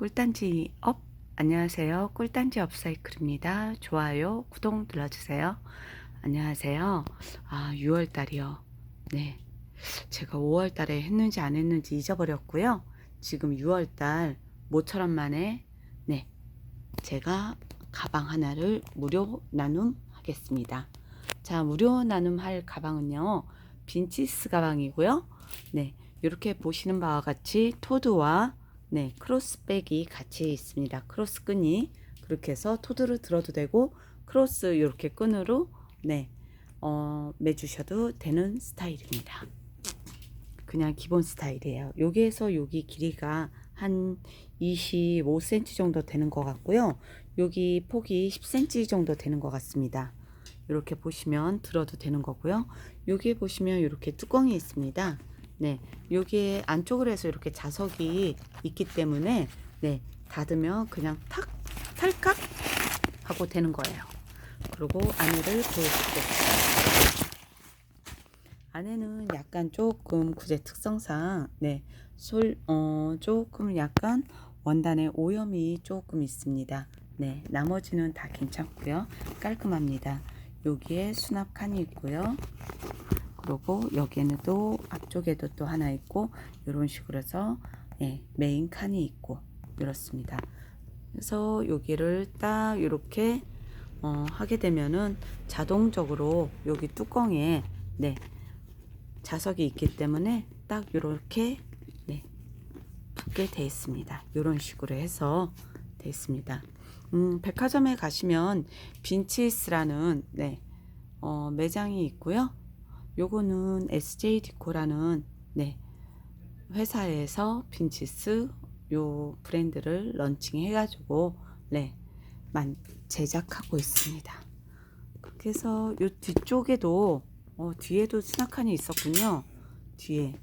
꿀단지 업. 안녕하세요. 꿀단지 업사이클입니다. 좋아요 구독 눌러주세요. 안녕하세요. 아 6월달이요. 네. 제가 5월달에 했는지 안 했는지 잊어버렸고요. 지금 6월달 모처럼 만에 네. 제가 가방 하나를 무료 나눔 하겠습니다. 자 무료 나눔 할 가방은요 빈치스 가방이고요. 네. 이렇게 보시는 바와 같이 토드와 네, 크로스백이 같이 있습니다. 크로스 끈이 그렇게 해서 토드를 들어도 되고 크로스 이렇게 끈으로 네, 어, 매주셔도 되는 스타일입니다. 그냥 기본 스타일이에요. 여기에서 여기 길이가 한 25cm 정도 되는 것 같고요. 여기 폭이 10cm 정도 되는 것 같습니다. 이렇게 보시면 들어도 되는 거고요. 여기에 보시면 이렇게 뚜껑이 있습니다. 네, 여기에 안쪽으로 해서 이렇게 자석이 있기 때문에 네, 닫으면 그냥 탁 탈칵 하고 되는 거예요. 그리고 안에를 보여드릴게요. 안에는 약간 조금 구제 특성상 네, 솔, 어, 조금 약간 원단에 오염이 조금 있습니다. 네, 나머지는 다 괜찮고요. 깔끔합니다. 여기에 수납 칸이 있고요. 그리고 여기에는 또 앞쪽에도 또 하나 있고 이런 식으로 해서 예, 메인 칸이 있고 이렇습니다. 그래서 여기를 딱 이렇게 어, 하게 되면은 자동적으로 여기 뚜껑에 네, 자석이 있기 때문에 딱 이렇게 네, 붙게 되어 있습니다. 이런 식으로 해서 되어 있습니다. 음, 백화점에 가시면 빈치스라는 네, 어, 매장이 있고요. 요거는 SJ 디코라는 네, 회사에서 빈치스 요 브랜드를 런칭해 가지고 네, 만 제작하고 있습니다. 해서 요 뒤쪽에도 어, 뒤에도 스나칸이 있었군요. 뒤에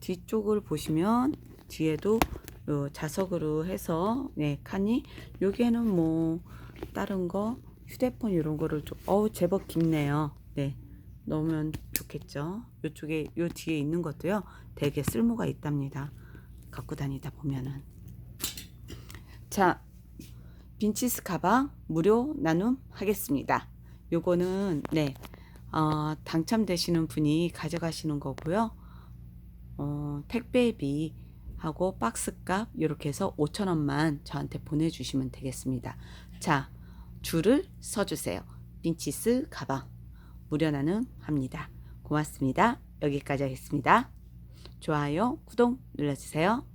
뒤쪽을 보시면 뒤에도 요 자석으로 해서 네, 칸이 여기에는 뭐 다른 거 휴대폰 이런 거를 좀 어우 제법 깊네요. 네. 넣으면 좋겠죠. 이쪽에 요 뒤에 있는 것도요. 되게 쓸모가 있답니다. 갖고 다니다 보면은 자 빈치스 가방 무료 나눔 하겠습니다. 요거는 네 어, 당첨되시는 분이 가져가시는 거고요. 어, 택배비 하고 박스값 이렇게 해서 5천 원만 저한테 보내주시면 되겠습니다. 자 줄을 서주세요. 빈치스 가방 무료 나눔 합니다. 고맙습니다. 여기까지 하겠습니다. 좋아요, 구독 눌러주세요.